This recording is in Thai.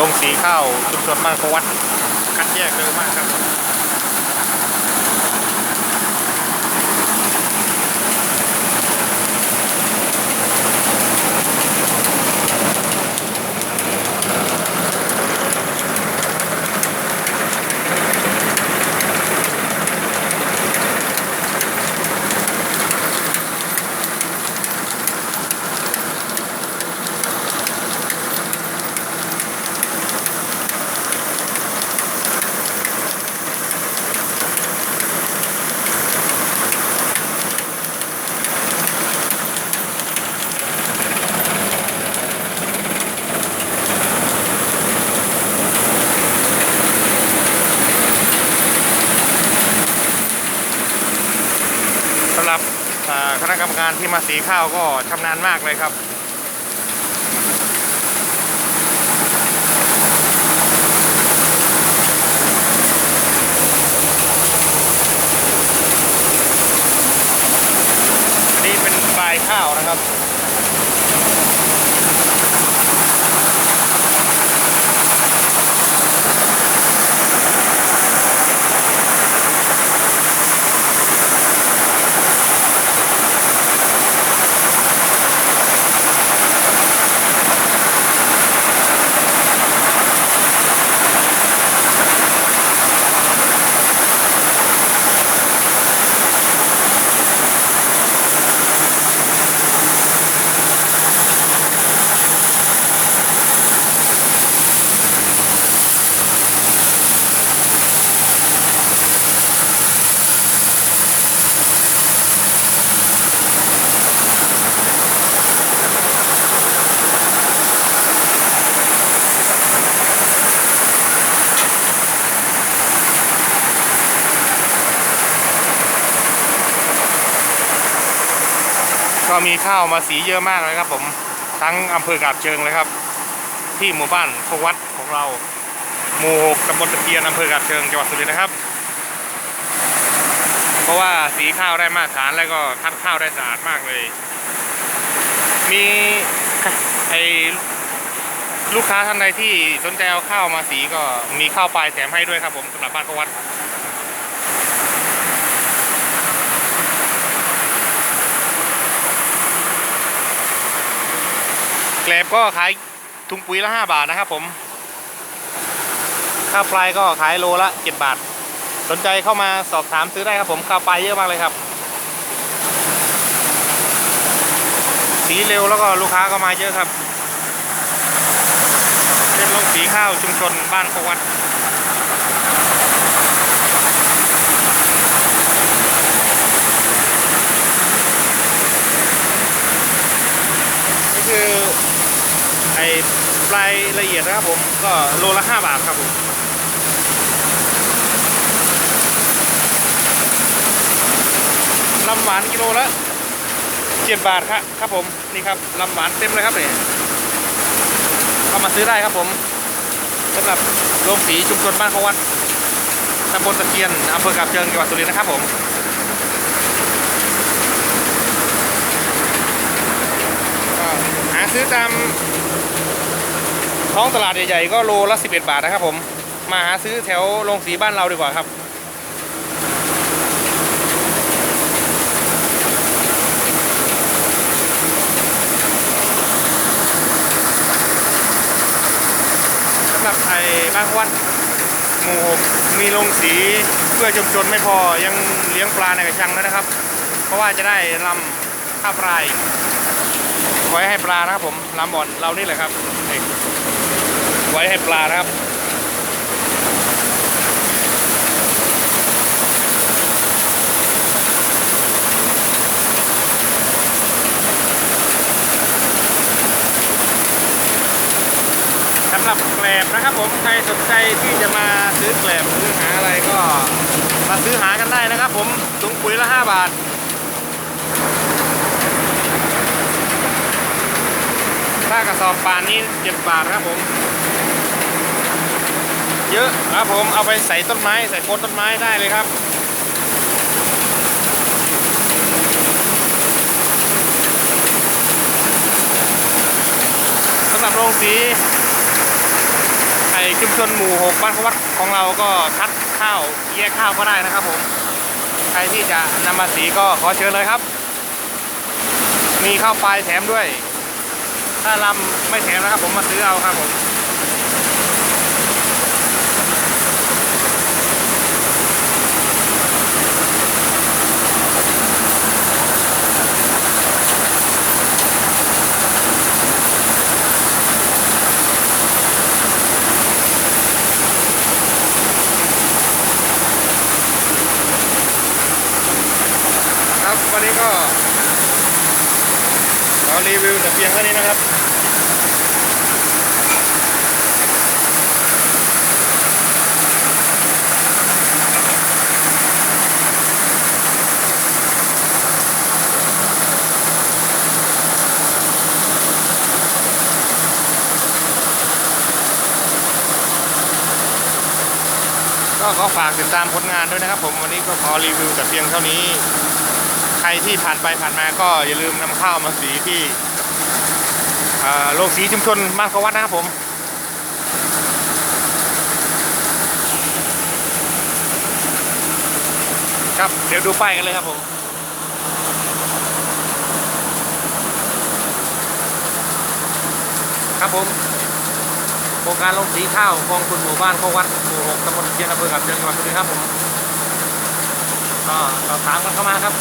ลงสีข้าวชุมชนบ้านโควัดคัดแยกเร็วมากครับ คณะกรรมการที่มาสีข้าวก็ชำนาญมากเลยครับนี่เป็นปลายข้าวนะครับ ก็มีข้าวมาสีเยอะมากเลยครับ ผมทั้งอำเภอกาบเชิงเลยครับ ที่หมู่บ้านโควัดของเรา หมู่หกตำบลตะเกียนอำเภอกาบเชิงจังหวัดสุรินทร์นะครับ เพราะว่าสีข้าวได้มาตรฐานแล้วก็คัดข้าวได้สะอาดมากเลย มีไอลูกค้าท่านใดที่สนใจเอาข้าวมาสีก็มีข้าวปลายแถมให้ด้วยครับผมสำหรับบ้านโควัด แกลบก็ขายถุงปุ๋ยละ 5 บาทนะครับผมข้าวปลายก็ขายโลละ 7 บาท สนใจเข้ามาสอบถามซื้อได้ครับผมข้าวปลายเยอะมากเลยครับ สีเร็วแล้วก็ลูกค้าก็มาเยอะครับเป็นลงสีข้าวชุมชนบ้านโควัด นี่คือ ไอ้ปลายละเอียดนะครับผมก็โลละ 5 บาทครับผมลำหวานกิโลละ7บาทครับครับผมนี่ครับลำหวานเต็มเลยครับเนี่ยเข้ามาซื้อได้ครับผมสำหรับโรงสีชุมชนบ้านเขาวัดตำบลตะเกียนอำเภอกาบเชิงจังหวัดสุรินทร์นะครับผมหาซื้อตาม ท้องตลาดใหญ่ๆก็โลละ 11 บาทนะครับผม มาหาซื้อแถวโรงสีบ้านเราดีกว่าครับ สำหรับไอ้บ้านวัดหมู่หกมีโรงสีเพื่อชุมชนไม่พอยังเลี้ยงปลาในกระชังด้วยนะครับ เพราะว่าจะได้ลำข้าปลายไว้ให้ปลานะครับผมลำบ่อนเรานี่แหละครับ ไว้ให้ปลานะครับสำหรับแกลบนะครับผมใครสนใจที่จะมาซื้อแกลบซื้อหาอะไรก็มาซื้อหากันได้นะครับผมถุงปุ๋ยละ 5 บาทถ้ากระสอบป่านนี้เจ็ดบาทครับผม เยอะครับผมเอาไปใส่ต้นไม้ใส่โคนต้นไม้ได้เลยครับสำหรับโรงสีอ้ชุมชนหมู่หกบ้านขาวัดของเราก็คัดข้าวแยกข้าวก็ได้นะครับผมใครที่จะนำมาสีก็ขอเชิญเลยครับ มีข้าวปลายแถมด้วย ถ้าลำไม่แถมนะครับผมมาซื้อเอาครับผม ครับ วันนี้ก็ขอรีวิวแต่เพียงเท่านี้นะครับก็ขอฝากติดตามผลงานด้วยนะครับผมวันนี้ก็ขอรีวิวแต่เพียงเท่านี้ ใครที่ผ่านไปผ่านมาก็อย่าลืมนำข้าวมาสีที่โรงสีชุมชนบ้านเขาวัดนะครับผมครับเดี๋ยวดูป้ายกันเลยครับผมครับผมโครงการลงสีข้าวกองทุนหมู่บ้านเขาวัดหมู่หกตำบลเชียงอำเภอกับเชียงจังหวัดสุรินทร์ครับผมก็สอบถามกันเข้ามาครับ